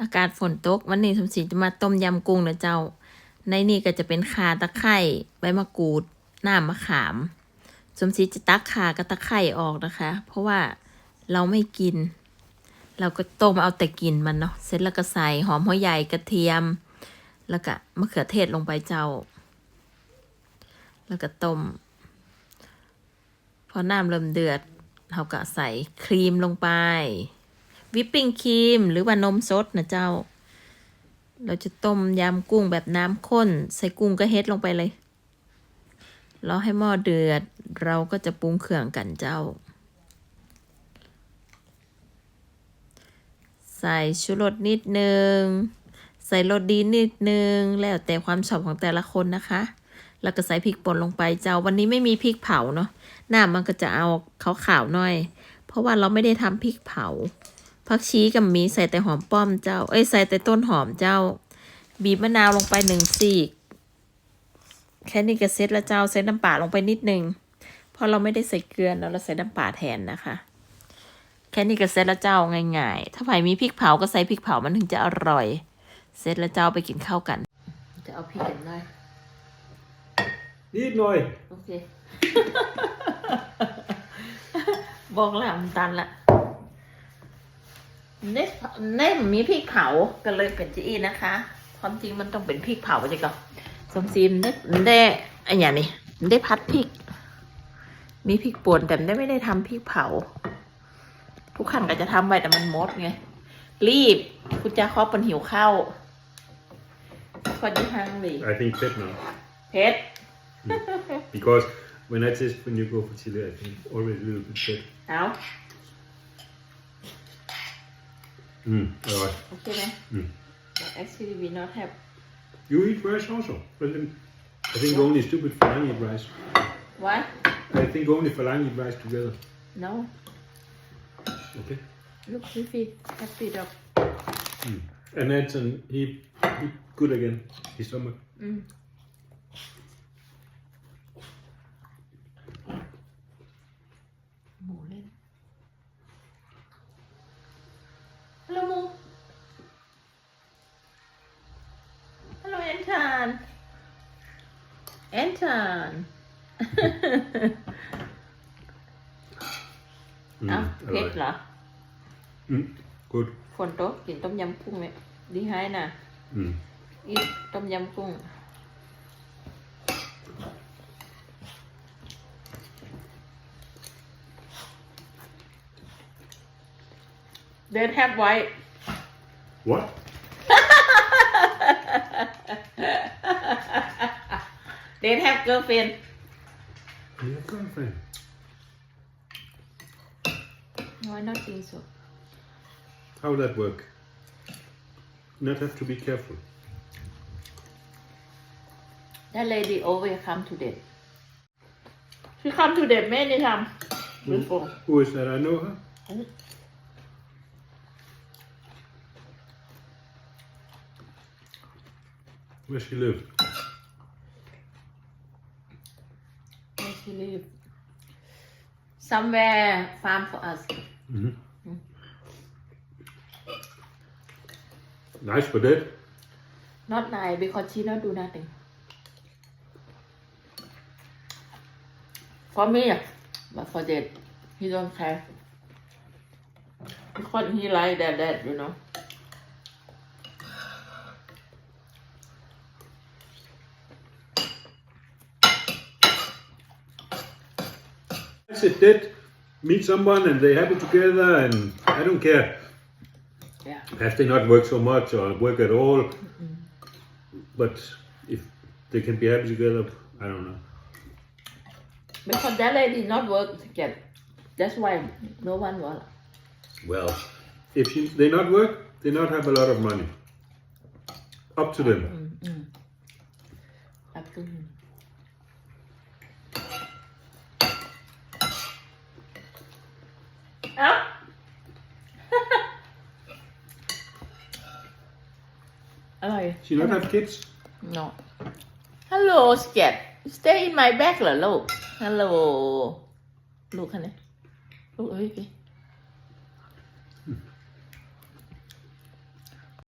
อากาศฝนตก วันนี้สมศรีจะมาต้มยำกุ้งนะเจ้า ในนี่ก็จะเป็นขาตะไคร่ใบมะกรูดน้ำมะขาม สมศรีจะตักขากับตะไคร่ออกนะคะ เพราะว่าเราไม่กิน เราก็ต้มเอาแต่กลินมันเนาะเสร็จแล้วก็ใส่หอมหัวใหญ่กระเทียม แล้วก็มะเขือเทศลงไปเจ้า แล้วก็ต้มพอน้ำเริ่มเดือดเราก็ใส่ครีมลงไป วิปปิ้งครีมหรือว่านมสดนะเจ้า เราจะต้มยำกุ้งแบบน้ำข้น ใส่กุ้งก็เฮ็ดลงไปเลยรอให้หม้อเดือด เราก็จะปรุงเครื่องกันเจ้า ใส่ชูรสนิดนึง ใส่รสดีนิดนึง แล้วแต่ความชอบของแต่ละคนนะคะ แล้วก็ใส่พริกป่นลงไปเจ้า วันนี้ไม่มีพริกเผาเนาะหน้ามันก็จะเอาขาวๆหน่อย เพราะว่าเราไม่ได้ทำพริกเผา ผักชีกับหมีใส่แต่หอมป้อมเจ้า เอ้ยใส่แต่ต้นหอมเจ้า บีบมะนาวลงไปหนึ่งซีก แค่นี้ก็เสร็จแล้วเจ้าใส่น้ำปลาลงไปนิดนึง เพราะเราไม่ได้ใส่เกลือแล้วเราใส่น้ำปลาแทนนะคะ แค่นี้ก็เสร็จแล้วเจ้าง่ายๆ ถ้าใครมีพริกเผาก็ใส่พริกเผามันถึงจะอร่อยเสร็จแล้วเจ้าไปกินข้าวกัน จะเอาพริกกันหน่อย Niet mooi. โอเค บอกแล้วมันตันละ เน่เน่มีพริกเผาก็เลยเป็นจีอีนะคะความจริงมันต้องเป็นพริกเผาใช่ก่อนสมซีมเน่ได้ไอ้อย่างนี้ได้พัดพริก มีพริกป่นแต่ได้ไม่ได้ทำพริกเผา ทุกครั้งก็จะทำไว้แต่มันมดไง รีบคุณจะครอบเป็นหิวข้าวคนที่ฮังเลย I think fit now. เผ็ด Because when I taste when you go for chili, I think always a little bit fit. เอา Mm, er okay then. Mm. Actually, we not have. You eat rice also, but then I think only stupid Falang eat rice. Why? I think only Falang eat rice together. No. Okay. Look, Fifi, happy dog. Mm. And Edson, he, he good again. His stomach. Mm. Anton. Anton. mm, à, hết right. là. Mm, good. Phần tốt thì tôm yum cung ấy. Đi hai nè. Mm. Ít tôm yum cung. then have white. What? They have girlfriend You have girlfriend. Why not think so How that work? Not have to be careful. That lady always come to them She come to them many times before Who is that? I know her. Where she live? Where she live Somewhere farm for us hmm Nice for that. Not nice because she not do nothing For me but for that he don't care because he like that that you know That's it. That meet someone and they happy together, and I don't care. yeah Have they not work so much or work at all? But if they can be happy together, I don't know. because that lady not work together. that's why no one will Well, if she, they not work, they not have a lot of money. Up to them. up to him อร่อย She not have kids. no hello scat stay in my bag เหรอลูก hello ลูกคันนี้ลูกเอ้ยพี่